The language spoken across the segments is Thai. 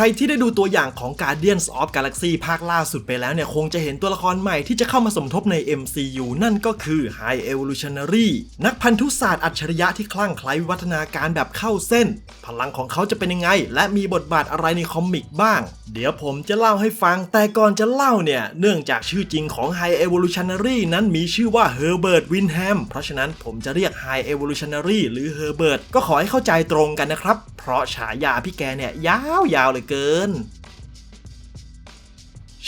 รที่ได้ดูตัวอย่างของ Guardians of Galaxy ภาคล่าสุดไปแล้วเนี่ย คงจะเห็นตัวละครใหม่ที่จะเข้ามาสมทบใน MCU นั่นก็คือ High Evolutionary นักพันธุศาสตร์อัจฉริยะที่คลั่งไคล้วิวัฒนาการแบบเข้าเส้น พลังของเขาจะเป็นยังไง และมีบทบาทอะไรในคอมิกบ้าง เดี๋ยวผมจะเล่าให้ฟัง แต่ก่อนจะเล่าเนี่ย เนื่องจากชื่อจริงของ High Evolutionary นั้นมีชื่อว่า Herbert Winham เพราะฉะนั้นผมจะเรียก High Evolutionary หรือ Herbert ก็ขอให้เข้าใจตรงกันนะครับ เพราะฉายาพี่แกเนี่ยยาวๆเลยเกิน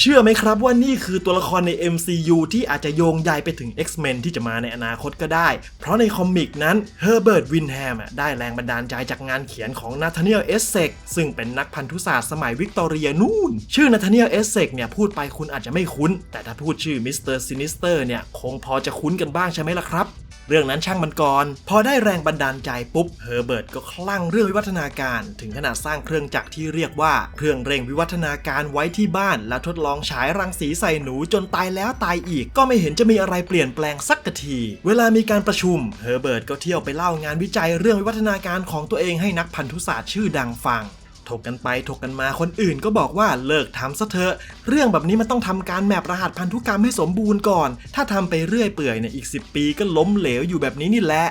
เชื่อไหมครับว่านี่คือตัวละครใน MCU ที่อาจจะโยงใยไปถึง X-Men ที่จะมาในอนาคตก็ได้ เพราะในคอมิกนั้น Herbert Winham อะได้แรงบันดาลใจจากงานเขียนของ Nathaniel Essex ซึ่งเป็นนักพันธุศาสตร์สมัยวิกตอเรียนู่น ชื่อ Nathaniel Essex เนี่ยพูดไปคุณอาจจะไม่คุ้น แต่ถ้าพูดชื่อ Mr. Sinister เนี่ยคงพอจะคุ้นกันบ้างใช่ไหมล่ะครับเรื่องนั้นช่างมันก่อน พอได้แรงบันดาลใจปุ๊บ เฮอร์เบิร์ตก็คลั่งเรื่องวิวัฒนาการ ถึงขนาดสร้างเครื่องจักรที่เรียกว่า เครื่องเร่งวิวัฒนาการไว้ที่บ้านและทดลององฉายรังสีใส่หนูจนตายแล้วตายอีก ก็ไม่เห็นจะมีอะไรเปลี่ยนแปลงสักที เวลามีการประชุมเฮอร์เบิร์ตก็เที่ยวไปเล่างานวิจัยเรื่องวิวัฒนาการของตัวเองให้นักพันธุศาสตร์ชื่อดังฟังถกกันไปถกกันมาคนอื่นก็บอกว่าเลิกทำซะเถอะ เรื่องแบบนี้มันต้องทำการแมปรหัสพันธุกรรมให้สมบูรณ์ก่อน ถ้าทำไปเรื่อยเปื่อยเนี่ยอีก 10 ปีก็ล้มเหลวอยู่แบบนี้นี่แหละ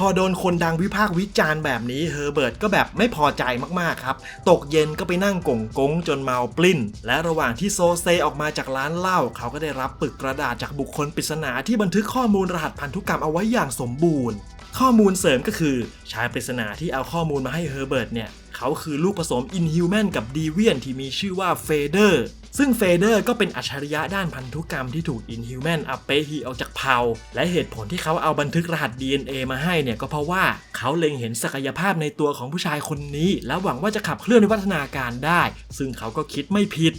พอโดนคนดังวิพากษ์วิจารณ์แบบนี้เฮอร์เบิร์ตก็แบบไม่พอใจมากๆครับ ตกเย็นก็ไปนั่งกงกงจนเมาปลิ้น และระหว่างที่โซเซออกมาจากร้านเหล้าเขาก็ได้รับปึกกระดาษจากบุคคลปริศนาที่บันทึกข้อมูลรหัสพันธุกรรมเอาไว้อย่างสมบูรณ์ ข้อมูลเสริมก็คือชายปริศนาที่เอาข้อมูลมาให้เฮอร์เบิร์ตเนี่ย เขาคือลูกผสมอินฮิวแมนกับดีเวียนที่มีชื่อว่าเฟเดอร์ซึ่งเฟเดอร์ก็เป็นอัจฉริยะด้านพันธุกรรมที่ถูกอินฮิวแมนอัปเปฮีออกจากเผ่า และเหตุผลที่เขาเอาบันทึกรหัส DNA มาให้เนี่ยก็เพราะว่าเขาเล็งเห็นศักยภาพในตัวของผู้ชายคนนี้ และหวังว่าจะขับเคลื่อนวิวัฒนาการได้ ซึ่งเขาก็คิดไม่ผิด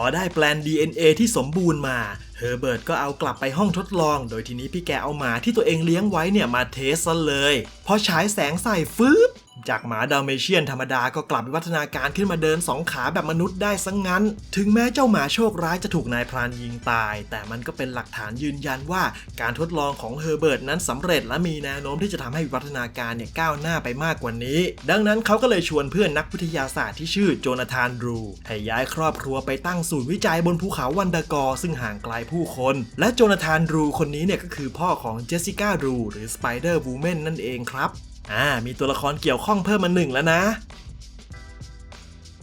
อได้แปลน DNA ที่สมบูรณ์มาเฮอร์เบิร์ตก็เอากลับไปห้องทดลอง โดยทีนี้พี่แกเอาหมาที่ตัวเองเลี้ยงไว้เนี่ยมาเทสซะเลย พอฉายแสงใส่ฟืบ จากหมาดาเมเชียนธรรมดาก็กลับวิวัฒนาการขึ้นมาเดินสองขาแบบมนุษย์ได้ซะงงั้น ถึงแม้เจ้าหมาโชคร้ายจะถูกนายพรานยิงตาย แต่มันก็เป็นหลักฐานยืนยันว่าการทดลองของเฮอร์เบิร์ตนั้นสำเร็จและมีแนวโน้มที่จะทำให้วิวัฒนาการเนี่ยก้าวหน้าไปมากกว่านี้ ดังนั้นเขาก็เลยชวนเพื่อนนักวิทยาศาสตร์ที่ชื่อโจนาธานรูให้ย้ายครอบครัวไปตั้งศูนย์วิจัยบนภูเขาวันดากอร์ซึ่งห่างไกลผู้คน และโจนาธานรูคนนี้เนี่ยก็คือพ่อของเจสสิก้ารูหรือสไปเดอร์วูแมนนั่นเองครับ อ่ามีตัวละครเกี่ยวข้องเพิ่มมาหนึ่งแล้วนะ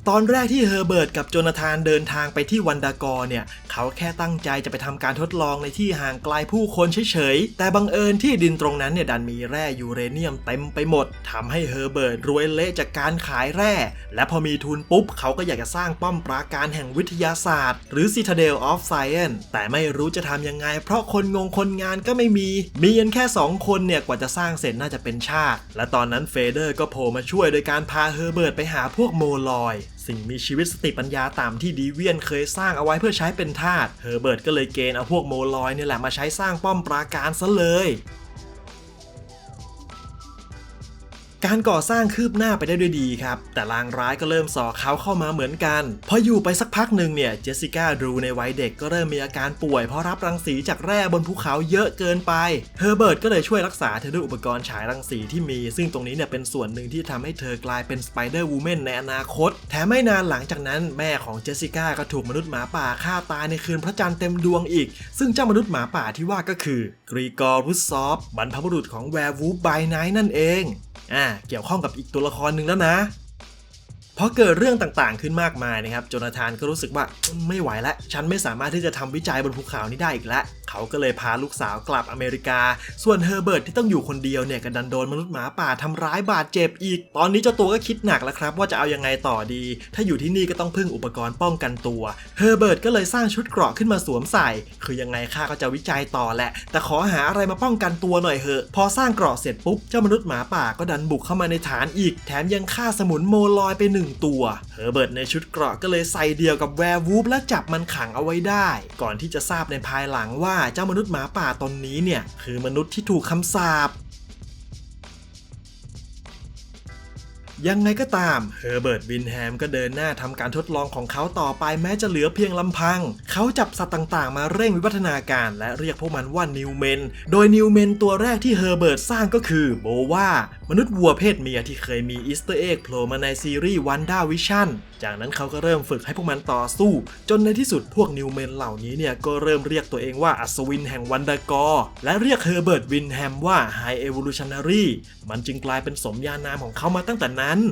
ตอนแรกที่เฮอร์เบิร์ตกับโจนาธานเดินทางไปที่วันดากอร์เนี่ย เขาแค่ตั้งใจจะไปทำการทดลองในที่ห่างไกลผู้คนเฉยๆ แต่บังเอิญที่ดินตรงนั้นเนี่ยดันมีแร่ยูเรเนียมเต็มไปหมดทำให้เฮอร์เบิร์ตรวยเละจากการขายแร่ และพอมีทุนปุ๊บ เขาก็อยากจะสร้างป้อมปราการแห่งวิทยาศาสตร์ หรือ Citadel of Science แต่ไม่รู้จะทำยังไง เพราะคนงงคนงานก็ไม่มี มีกันแค่ 2 คนเนี่ยกว่าจะสร้างเสร็จน่าจะเป็นชาติ และตอนนั้นเฟเดอร์ก็โผล่มาช่วยโดยการพาเฮอร์เบิร์ตไปหาพวกโมลอย สิ่งมีชีวิตสติปัญญาต่ำที่ดีเวียนเคยสร้างเอาไว้เพื่อใช้เป็นทาสเฮอร์เบิร์ตก็เลยเกณฑ์เอาพวกโมลอยเนี่ยแหละมาใช้สร้างป้อมปราการซะเลย การก่อสร้างคืบหน้าไปได้ด้วยดีครับ แต่ลางร้ายก็เริ่มสอเขาเข้ามาเหมือนกัน พออยู่ไปสักพักหนึ่งเนี่ยเจสสิก้าดูในวัยเด็กก็เริ่มมีอาการป่วย เพราะรับรังสีจากแร่บนภูเขาเยอะเกินไปเฮอร์เบิร์ตก็เลยช่วยรักษาเธอด้วยอุปกรณ์ฉายรังสีที่มี ซึ่งตรงนี้เนี่ยเป็นส่วนหนึ่งที่ทำให้เธอกลายเป็นสไปเดอร์วูแมนในอนาคต แถมไม่นานหลังจากนั้นแม่ของเจสสิก้าก็ถูกมนุษย์หมาป่าฆ่าตายในคืนพระจันทร์เต็มดวงอีก ซึ่งเจ้ามนุษย์หมาป่าที่ว่าก็คือกรีกอร์รุสซอฟบรรพบุรุษของแวร์วูฟไบไนท์นั่นเอง อ่าเกี่ยวข้องกับอีกตัวละครหนึ่งแล้วนะพอเกิดเรื่องต่างๆขึ้นมากมายนะครับโจนาธานก็รู้สึกว่าไม่ไหวแล้วฉันไม่สามารถที่จะทำวิจัยบนภูเขานี้ได้อีกแล้ว เขาก็เลยพาลูกสาวกลับอเมริกา ส่วนเฮอร์เบิร์ตที่ต้องอยู่คนเดียวเนี่ยก็ดันโดนมนุษย์หมาป่าทำร้ายบาดเจ็บอีก ตอนนี้เจ้าตัวก็คิดหนักแล้วครับว่าจะเอายังไงต่อดี ถ้าอยู่ที่นี่ก็ต้องพึ่งอุปกรณ์ป้องกันตัวเฮอร์เบิร์ตก็เลยสร้างชุดเกราะขึ้นมาสวมใส่ คือยังไงข้าก็จะวิจัยต่อแหละ แต่ขอหาอะไรมาป้องกันตัวหน่อยเหอะ พอสร้างเกราะเสร็จปุ๊บเจ้ามนุษย์หมาป่าก็ดันบุกเข้ามาในฐานอีก แถมยังฆ่าสมุนโมลอยไปหนึ่งตัวเฮอร์เบิร์ตในชุดเกราะก็เลยใส่เดียวกับแวร์วูฟและจับมันขังเอาไว้ได้ ก่อนที่จะทราบในภายหลังว่าเจ้ามนุษย์หมาป่าตนนี้เนี่ย คือมนุษย์ที่ถูกคำสาป ยังไงก็ตามเฮอร์เบิร์ตวินแฮมก็เดินหน้าทำการทดลองของเขาต่อไปแม้จะเหลือเพียงลำพัง เขาจับสัตว์ต่างๆ มาเร่งวิวัฒนาการ และเรียกพวกมันว่านิวเมน โดยนิวเมนตัวแรกที่เฮอร์เบิร์ตสร้างก็คือโบวามนุษย์วัวเพศเมียที่เคยมีอีสเตอร์เอ็กโผล่มาในซีรีส์วันด้าวิชั่นจากนั้นเขาก็เริ่มฝึกให้พวกมันต่อสู้ จนในที่สุดพวกนิวเมนเหล่านี้เนี่ยก็เริ่มเรียกตัวเองว่าอัศวินแห่งวันดากอร์และเรียกเฮอร์เบิร์ตวินแฮมว่าไฮเอว l ลูชันนารีมันจึงกลายเป็นสมญานามของเขามาตั้งแต่นั้นนั้น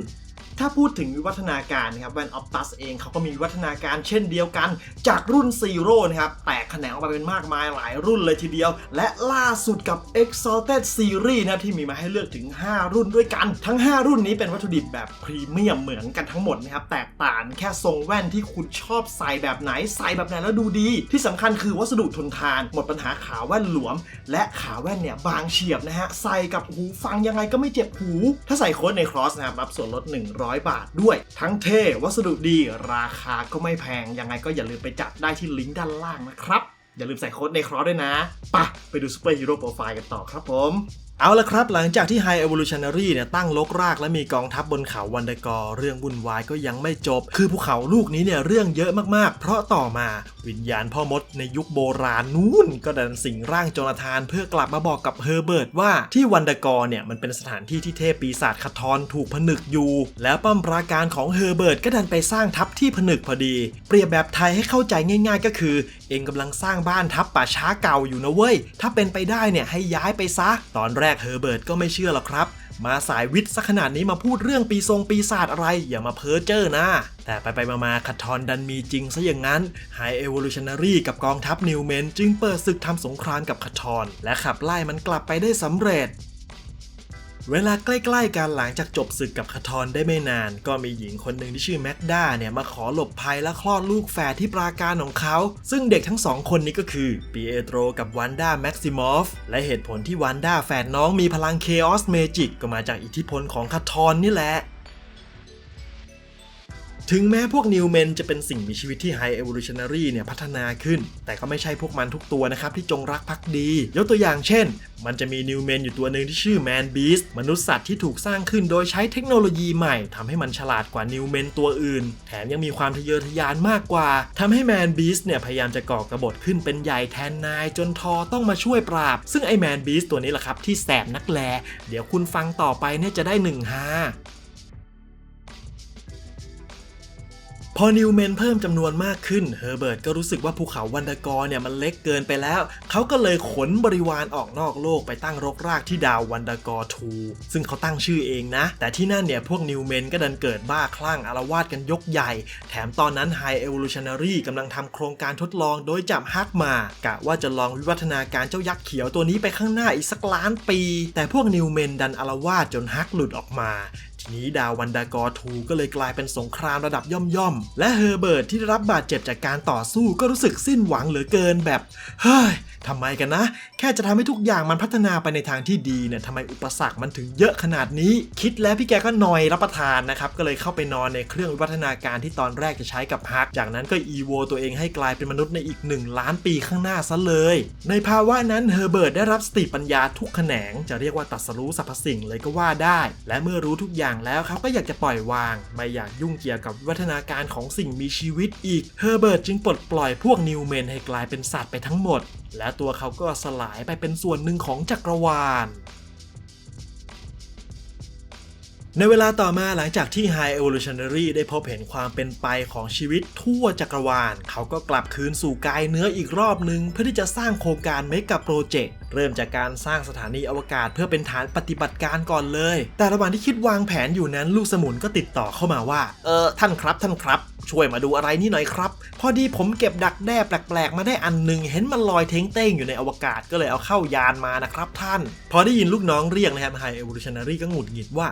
ถ้าพูดถึงวิวัฒนาการนะครับแวนออฟตัสเองเขาก็มีวิวัฒนาการเช่นเดียวกัน จากรุ่นซีโร่นะครับแตกแขนงออกมาเป็นมากมายหลายรุ่นเลยทีเดียว และล่าสุดกับ Exalted Series นะที่มีมาให้เลือกถึง 5 รุ่นด้วยกัน ทั้ง 5 รุ่นนี้เป็นวัตถุดิบแบบพรีเมียมเหมือนกันทั้งหมดนะครับแตกต่างแค่ทรงแว่นที่คุณชอบใส่แบบไหนใส่แบบไหนแล้วดูดี ที่สำคัญคือวัสดุทนทาน หมดปัญหาขาแว่นหลวม และขาแว่นเนี่ยบางเฉียบนะฮะใส่กับหูฟังยังไงก็ไม่เจ็บหู ถ้าใส่โค้ดในครอสนะครับรับส่วนลด100 บาทด้วย ทั้งเท่วัสดุดีราคาก็ไม่แพง ยังไงก็อย่าลืมไปจัดได้ที่ลิงก์ด้านล่างนะครับ อย่าลืมใส่โค้ดในครอสด้วยนะปะไปดูซูเปอร์ฮีโร่โปรไฟล์กันต่อครับผม เอาละครับ หลังจากที่ High Evolutionary เนี่ยตั้งลกรากและมีกองทัพบนเขาวันดกอร์เรื่องวุ่นวายก็ยังไม่จบ คือภูเขาลูกนี้เนี่ยเรื่องเยอะมากๆ เพราะต่อมาวิญญาณพ่อมดในยุคโบราณนู้น ก็ดันสิงร่างโจนาธานเพื่อกลับมาบอกกับเฮอร์เบิร์ตว่าที่วันดกอร์เนี่ยมันเป็นสถานที่ที่เทพปีศาจคาทอนถูกผนึกอยู่ แล้วป้อมปราการของเฮอร์เบิร์ตก็ดันไปสร้างทัพที่ผนึกพอดี เปรียบแบบไทยให้เข้าใจง่าย ๆ ก็คือ เองกำลังสร้างบ้านทัพป่าช้าเก่าอยู่นะเว้ย ถ้าเป็นไปได้เนี่ยให้ย้ายไปซะ ตอนแรกเฮอร์เบิร์ตก็ไม่เชื่อหรอกครับ มาสายวิทย์ซะขนาดนี้มาพูดเรื่องปีทรงปีศาจอะไร อย่ามาเพ้อเจ้อนะ แต่ไปไปมาๆคัททอนดันมีจริงซะอย่างนั้น High Evolutionary กับกองทัพนิวเมนจึงเปิดศึกทำสงครามกับคัททอนและขับไล่มันกลับไปได้สำเร็จ เวลาใกล้ๆกันหลังจากจบศึกกับคาทอนได้ไม่นาน ก็มีหญิงคนหนึ่งที่ชื่อแมกดาเนี่ยมาขอหลบภัยและคลอดลูกแฝดที่ปราการของเขา ซึ่งเด็กทั้งสองคนนี้ก็คือปีเอโตรกับวันด้าแม็กซิมอฟและเหตุผลที่วันด้าแฝดน้องมีพลังเคออสเมจิกก็มาจากอิทธิพลของคาทอนนี่แหละ ถึงแม้พวกนิวเมนจะเป็นสิ่งมีชีวิตที่ High Evolutionary เนี่ยพัฒนาขึ้น แต่ก็ไม่ใช่พวกมันทุกตัวนะครับที่จงรักภักดี ยกตัวอย่างเช่น มันจะมีนิวเมนอยู่ตัวหนึ่งที่ชื่อ Man Beast มนุษย์สัตว์ที่ถูกสร้างขึ้นโดยใช้เทคโนโลยีใหม่ทำให้มันฉลาดกว่านิวเมนตัวอื่น แถมยังมีความทะเยอทะยานมากกว่าทำให้ Man Beast เนี่ยพยายามจะก่อกระบฏขึ้นเป็นใหญ่แทนนาย จนทอต้องมาช่วยปราบ ซึ่งไอ้ Man Beast ตัวนี้แหละครับที่แสบนักแล เดี๋ยวคุณฟังต่อไปเนี่ยจะได้หนึ่งฮา พอนิวเมนเพิ่มจำนวนมากขึ้น เฮอร์เบิร์ตก็รู้สึกว่าภูเขาวันดากอร์เนี่ยมันเล็กเกินไปแล้ว เขาก็เลยขนบริวารออกนอกโลกไปตั้งรกรากที่ดาววันดากอร์2ซึ่งเขาตั้งชื่อเองนะ แต่ที่นั่นเนี่ยพวกนิวเมนก็ดันเกิดบ้าคลั่งอารวาสกันยกใหญ่ แถมตอนนั้น High Evolutionary กำลังทำโครงการทดลองโดยจับฮักมา กะว่าจะลองวิวัฒนาการเจ้ายักษ์เขียวตัวนี้ไปข้างหน้าอีกสักล้านปี แต่พวกนิวเมนดันอารวาสจนฮักหลุดออกมา นี้ดาววันดากอทูก็เลยกลายเป็นสงครามระดับย่อมๆ และเฮอร์เบิร์ตที่ได้รับบาดเจ็บจากการต่อสู้ก็รู้สึกสิ้นหวังเหลือเกินแบบ เฮ้ยทำไมกันนะ แค่จะทำให้ทุกอย่างมันพัฒนาไปในทางที่ดีเนี่ยทำไมอุปสรรคมันถึงเยอะขนาดนี้ คิดแล้วพี่แกก็นอยรับประทานนะครับ ก็เลยเข้าไปนอนในเครื่องวิวัฒนาการที่ตอนแรกจะใช้กับฮัก จากนั้นก็อีโวตัวเองให้กลายเป็นมนุษย์ในอีก 1 ล้านปีข้างหน้าซะเลย ในภาวะนั้นเฮอร์เบิร์ตได้รับสติปัญญาทุกแขนง จะเรียกว่าตรัสรู้สรรพสิ่งเลยก็ว่าได้ และเมื่อรู้ทุกอย่างแล้วเขาก็อยากจะปล่อยวาง ไม่อยากยุ่งเกี่ยวกับวิวัฒนาการของสิ่งมีชีวิตอีกเฮอร์เบิร์ตจึงปลดปล่อยพวกนิวเมนให้กลายเป็นสัตว์ไปทั้งหมด และตัวเขาก็สลายไปเป็นส่วนหนึ่งของจักรวาล ในเวลาต่อมาหลังจากที่ High Evolutionary ได้พบเห็นความเป็นไปของชีวิตทั่วจักรวาล เขาก็กลับคืนสู่กายเนื้ออีกรอบหนึ่งเพื่อที่จะสร้างโครงการเมกะโปรเจกต์เริ่มจากการสร้างสถานีอวกาศเพื่อเป็นฐานปฏิบัติการก่อนเลย แต่ระหว่างที่คิดวางแผนอยู่นั้นลูกสมุนก็ติดต่อเข้ามาว่า เออท่านครับท่านครับ ช่วยมาดูอะไรนี่หน่อยครับ พอดีผมเก็บดักแด้แปลกๆ มาได้อันหนึ่งเห็นมันลอยเท้งเต้งอยู่ในอวกาศก็เลยเอาเข้ายานมานะครับท่าน พอได้ยินลูกน้องเรียกนะครับ High Evolutionary ก็หงุดหงิดว่า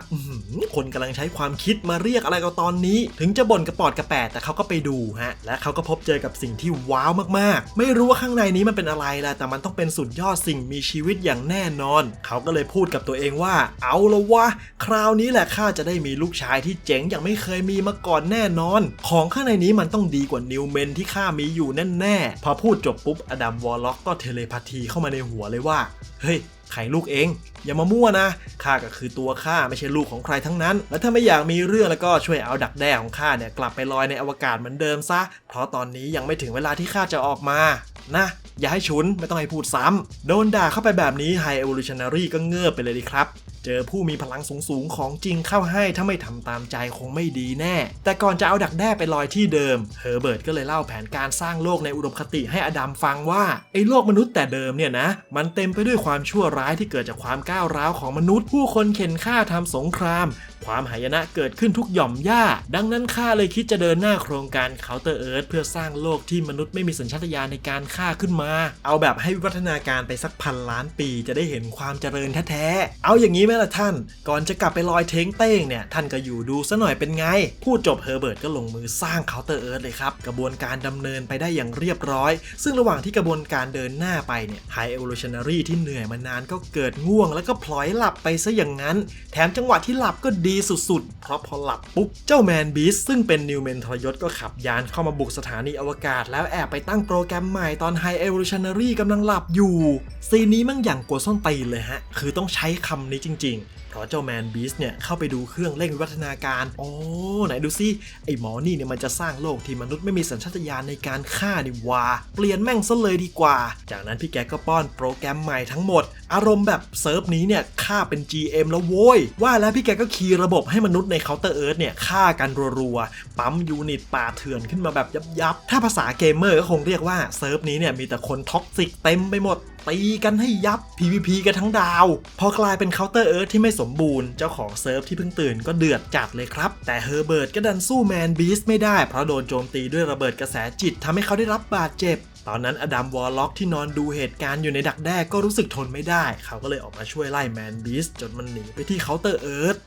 คนกำลังใช้ความคิดมาเรียกอะไรก็ตอนนี้ ถึงจะบ่นกระปอดกระแปดแต่เขาก็ไปดูฮะและเขาก็พบเจอกับสิ่งที่ว้าวมากๆ ไม่รู้ว่าข้างในนี้มันเป็นอะไรล่ะแต่มันต้องเป็นสุดยอดสิ่งมีชีวิตอย่างแน่นอน เขาก็เลยพูดกับตัวเองว่า เอาละวะคราวนี้แหละข้าจะได้มีลูกชายที่เจ๋งอย่างไม่เคยมีมาก่อนแน่นอน ของข้างในนี้มันต้องดีกว่านิวเมนที่ข้ามีอยู่แน่ๆ พอพูดจบปุ๊บ อดัมวอลล็อกก็เทเลพาธีเข้ามาในหัวเลยว่า เฮ้ยใครลูกเอง อย่ามามั่วนะข้าก็คือตัวข้าไม่ใช่ลูกของใครทั้งนั้น และถ้าไม่อยากมีเรื่องแล้วก็ช่วยเอาดักแด้ของข้าเนี่ยกลับไปลอยในอวกาศเหมือนเดิมซะ เพราะตอนนี้ยังไม่ถึงเวลาที่ข้าจะออกมานะอย่าให้ฉุนไม่ต้องให้พูดซ้ำโดนด่าเข้าไปแบบนี้ High Evolutionary ก็เงือบไปเลยดีครับ เจอผู้มีพลังสูงๆของจริงเข้าให้ถ้าไม่ทำตามใจคงไม่ดีแน่ แต่ก่อนจะเอาดักแด้ไปลอยที่เดิม เฮอร์เบิร์ตก็เลยเล่าแผนการสร้างโลกในอุดมคติให้อดัมฟังว่าไอ้โลกมนุษย์แต่เดิมเนี่ยนะ มันเต็มไปด้วยความชั่วร้ายที่เกิดจากความก้าวร้าวของมนุษย์ ผู้คนเข็นฆ่าทำสงคราม ความหายนะเกิดขึ้นทุกหย่อมย่าดังนั้นข้าเลยคิดจะเดินหน้าโครงการ Counter Earth เพื่อสร้างโลกที่มนุษย์ไม่มีสัญชาตญาณในการฆ่าขึ้นมา เอาแบบให้วิวัฒนาการไปสักพันล้านปีจะได้เห็นความเจริญแท้ๆ เอาอย่างนี้ไหมล่ะท่าน ก่อนจะกลับไปลอยเท้งเต้งเนี่ยท่านก็อยู่ดูซะหน่อยเป็นไง พูดจบเฮอร์เบิร์ตก็ลงมือสร้าง Counter Earth เลยครับ กระบวนการดำเนินไปได้อย่างเรียบร้อย ซึ่งระหว่างที่กระบวนการเดินหน้าไปเนี่ย High Evolutionary ที่เหนื่อยมานานก็เกิดง่วง แล้วก็พลอยหลับไปซะอย่างนั้น แถมจังหวะที่หลับก็ดีสุดๆ เพราะพอหลับปุ๊บ เจ้าแมนบีสซึ่งเป็นนิวเมนทรยศก็ขับยานเข้ามาบุกสถานีอวกาศ แล้วแอบไปตั้งโปรแกรมใหม่ตอน High Evolutionary กำลังหลับอยู่ ซีนนี้มั่งอย่างกลัวส้นตีนเลยฮะ คือต้องใช้คำนี้จริงๆ เพราะเจ้าแมนบีสเนี่ยเข้าไปดูเครื่องเร่งวิวัฒนาการโอ้ไหนดูซิไอหมอนี่เนี่ยมันจะสร้างโลกที่มนุษย์ไม่มีสัญชาตญาณในการฆ่านี่ว่าเปลี่ยนแม่งซะเลยดีกว่า จากนั้นพี่แกก็ป้อนโปรแกรมใหม่ทั้งหมด อารมณ์แบบเซิร์ฟนี้เนี่ยฆ่าเป็น GM แล้วโว้ยว่าแล้วพี่แกก็คีย์ระบบให้มนุษย์ในเคาน์เตอร์เอิร์ธเนี่ยฆ่ากันรัวๆปั๊มยูนิตป่าเถื่อนขึ้นมาแบบยับๆถ้าภาษาเกมเมอร์ก็คงเรียกว่าเซิร์ฟนี้เนี่ยมีแต่คนท็อกซิกเต็มไปหมด ตีกันให้ยับ PVP กันทั้งดาว พอกลายเป็นเคาน์เตอร์เอิร์ธที่ไม่สมบูรณ์ เจ้าของเซิร์ฟที่เพิ่งตื่นก็เดือดจัดเลยครับ แต่เฮอร์เบิร์ตก็ดันสู้แมนบีสไม่ได้ เพราะโดนโจมตีด้วยระเบิดกระแสจิตทำให้เขาได้รับบาดเจ็บตอนนั้นอดัมวอลล็อกที่นอนดูเหตุการณ์อยู่ในดักแด้ก็รู้สึกทนไม่ได้ เขาก็เลยออกมาช่วยไล่แมนบีสจนมันหนีไปที่เคาน์เตอร์เอิร์ธ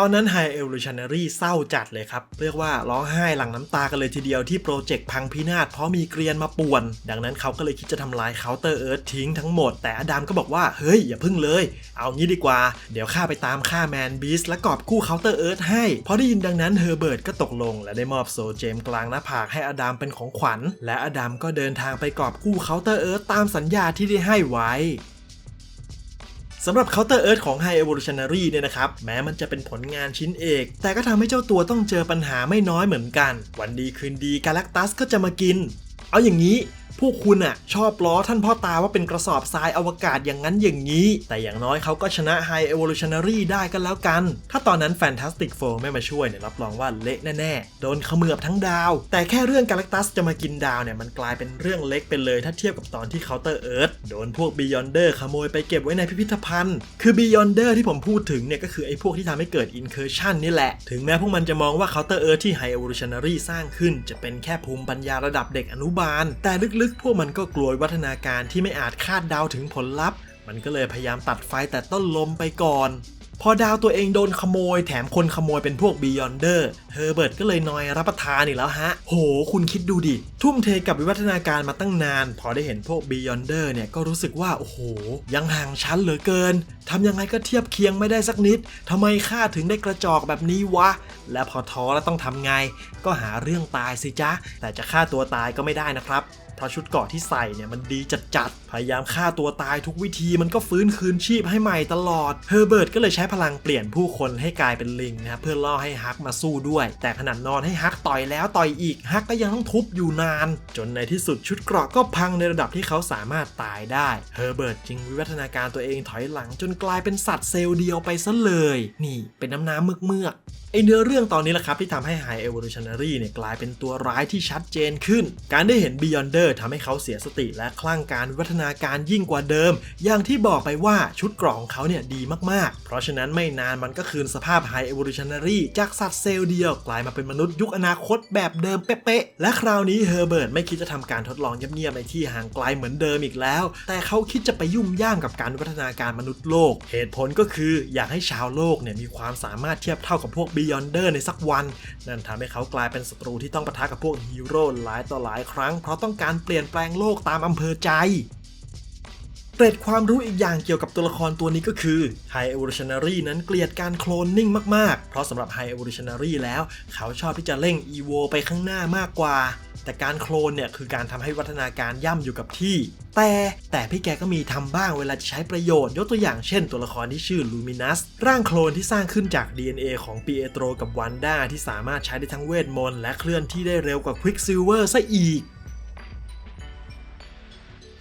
ตอนนั้น High Evolutionary เศร้าจัดเลยครับ เรียกว่าร้องไห้หลั่งน้ำตากันเลยทีเดียวที่โปรเจกต์พังพินาศเพราะมีเกรียนมาป่วน ดังนั้นเขาก็เลยคิดจะทำลายเคาน์เตอร์เอิร์ธทิ้งทั้งหมด แต่อดัมก็บอกว่า เฮ้ย อย่าพึ่งเลย เอางี้ดีกว่า เดี๋ยวข้าไปตามฆ่าแมนบีสและกอบกู้เคาน์เตอร์เอิร์ธให้ พอได้ยินดังนั้นเฮอร์เบิร์ตก็ตกลง และได้มอบโซเจมกลางหน้าผากให้อดัมเป็นของขวัญ และอดัมก็เดินทางไปกอบกู้เคาน์เตอร์เอิร์ธตามสัญญาที่ได้ให้ไว้ สำหรับ Counter Earth ของ High Evolutionary เนี่ยนะครับ แม้มันจะเป็นผลงานชิ้นเอก แต่ก็ทำให้เจ้าตัวต้องเจอปัญหาไม่น้อยเหมือนกัน วันดีคืนดีกาแล็กตัสก็จะมากิน เอาอย่างนี้ พวกคุณอะชอบล้อท่านพ่อตาว่าเป็นกระสอบทรายอวกาศอย่างนั้นอย่างนี้ แต่อย่างน้อยเขาก็ชนะ High Evolutionary ได้กันแล้วกัน ถ้าตอนนั้น Fantastic Four ไม่มาช่วยเนี่ยรับรองว่าเละแน่ๆ โดนเขมือบทั้งดาว แต่แค่เรื่องกาแล็กตัสจะมากินดาวเนี่ยมันกลายเป็นเรื่องเล็กไปเลย ถ้าเทียบกับตอนที่ Counter Earth โดนพวก Beyonder ขโมยไปเก็บไว้ในพิพิธภัณฑ์ คือ Beyonder ที่ผมพูดถึงเนี่ยก็คือไอ้พวกที่ทำให้เกิด Incursion นี่แหละ ถึงแม้พวกมันจะมองว่า Counter Earth ที่ High Evolutionary สร้างขึ้น จะเป็นแค่ภูมิปัญญาระดับเด็กอนุบาล แต่ลึกๆพวกมันก็กลัววัฒนาการที่ไม่อาจคาดเดาถึงผลลัพธ์ มันก็เลยพยายามตัดไฟแต่ต้นลมไปก่อน พอดาวตัวเองโดนขโมย แถมคนขโมยเป็นพวก Beyonder เฮอร์เบิร์ตก็เลยนอยรับประทานอีกแล้วฮะ โห คุณคิดดูดิ ทุ่มเทกับวิวัฒนาการมาตั้งนาน พอได้เห็นพวก Beyonder เนี่ยก็รู้สึกว่า โอ้โห ยังห่างชั้นเหลือเกินทำยังไงก็เทียบเคียงไม่ได้สักนิดทำไมข้าถึงได้กระจอกแบบนี้วะ และพอท้อแล้วต้องทำไง ก็หาเรื่องตายสิจ๊ะ แต่จะฆ่าตัวตายก็ไม่ได้นะครับ เพราชุดเกราะที่ใส่เนี่ยมันดีจัดๆ พยายามฆ่าตัวตายทุกวิธีมันก็ฟื้นคืนชีพให้ใหม่ตลอด เฮอร์เบิร์ตก็เลยใช้พลังเปลี่ยนผู้คนให้กลายเป็นลิงนะครับเพื่อล่อให้ฮักมาสู้ด้วย แต่ขนาดนอนให้ฮักต่อยแล้วต่อยอีกฮักก็ยังต้องทุบอยู่นาน จนในที่สุดชุดเกราะก็พังในระดับที่เขาสามารถตายได้ เฮอร์เบิร์ตจึงวิวัฒนาการตัวเองถอยหลังจนกลายเป็นสัตว์เซลล์เดียวไปซะเลย นี่เป็นน้ำน้ำเมือกเมือกๆไอ เนื้อเรื่องตอนนี้แหละครับที่ทำให้ High Evolutionary เนี่ยกลายเป็นตัวร้ายที่ชัดเจนขึ้น การได้เห็น Beyonder ทำให้เขาเสียสติและคลั่งการวิวัฒนาการยิ่งกว่าเดิม อย่างที่บอกไปว่าชุดเกรองของเขาเนี่ยดีมากๆ เพราะฉะนั้นไม่นานมันก็คืนสภาพ High Evolutionary จากสัตว์เซลล์เดียวกลายมาเป็นมนุษย์ยุคอนาคตแบบเดิมเป๊ะๆ และคราวนี้เฮอร์เบิร์ตไม่คิดจะทำการทดลองเงียบๆในที่ห่างไกลเหมือนเดิมอีกแล้ว แต่เขาคิดจะไปยุ่มย่ามกับการวิวัฒนาการมนุษย์โลก เหตุผลก็คืออยากให้ชาวโลกเนี่ยมีความสามารถเทียบเท่ากับพวก Beyonder ในสักวัน นั่นทำให้เขากลายเป็นศัตรูที่ต้องปะทะกับพวกฮีโร่หลายต่อหลายครั้ง เพราะต้องการเปลี่ยนแปลงโลกตามอำเภอใจเกร็ดความรู้อีกอย่างเกี่ยวกับตัวละครตัวนี้ก็คือ High Evolutionary นั้นเกลียดการโคลนนิ่งมาก ๆ เพราะสำหรับ High Evolutionary แล้ว เขาชอบที่จะเร่ง EVO ไปข้างหน้ามากกว่า แต่การโคลนเนี่ยคือการทำให้วัฒนาการย่ำอยู่กับที่ แต่แต่พี่แกก็มีทำบ้างเวลาจะใช้ประโยชน์ยกตัวอย่างเช่นตัวละครที่ชื่อลูมินัสร่างโคลนที่สร้างขึ้นจาก DNA ของปีเอโตรกับวันด้าที่สามารถใช้ได้ทั้งเวทมนต์และเคลื่อนที่ได้เร็วกว่าควิกซิลเวอร์ซะอีก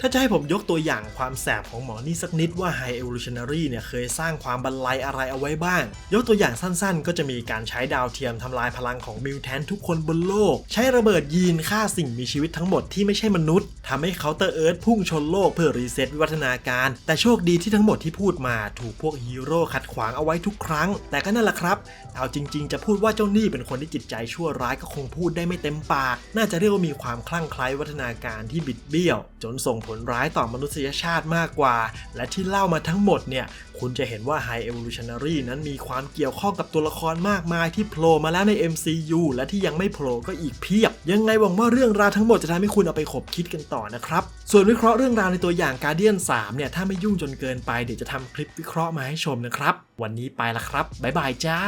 ถ้าจะให้ผมยกตัวอย่างความแสบของหมอนี่สักนิดว่า High Evolutionary เนี่ยเคยสร้างความบันไลอะไรเอาไว้บ้าง ยกตัวอย่างสั้นๆ ก็จะมีการใช้ดาวเทียมทำลายพลังของมิวแทนทุกคนบนโลก ใช้ระเบิดยีนฆ่าสิ่งมีชีวิตทั้งหมดที่ไม่ใช่มนุษย์ทำให้เคาน์เตอร์เอิร์ธพุ่งชนโลกเพื่อรีเซ็ตวิวัฒนาการ แต่โชคดีที่ทั้งหมดที่พูดมาถูกพวกฮีโร่ขัดขวางเอาไว้ทุกครั้ง แต่ก็นั่นแหละครับ เอาจริงๆ จะพูดว่าเจ้านี่เป็นคนที่จิตใจชั่วร้ายก็คงพูดได้ไม่เต็มปาก น่าจะเรียกว่ามีความคลั่งไคล้วัฒนาการที่บิดเบี้ยว จนส่งผลร้ายต่อมนุษยชาติมากกว่า และที่เล่ามาทั้งหมดเนี่ย คุณจะเห็นว่า High Evolutionary นั้นมีความเกี่ยวข้องกับตัวละครมากมายที่โผล่มาแล้วใน MCU และที่ยังไม่โผล่ก็อีกเพียบ ยังไงหวังว่าเรื่องราวทั้งหมดจะทำให้คุณเอาไปขบคิดกันต่อนะครับ ส่วนวิเคราะห์เรื่องราวในตัวอย่าง Guardian 3 เนี่ย ถ้าไม่ยุ่งจนเกินไปเดี๋ยวจะทำคลิปวิเคราะห์มาให้ชมนะครับ วันนี้ไปละครับบ๊ายบายจ้า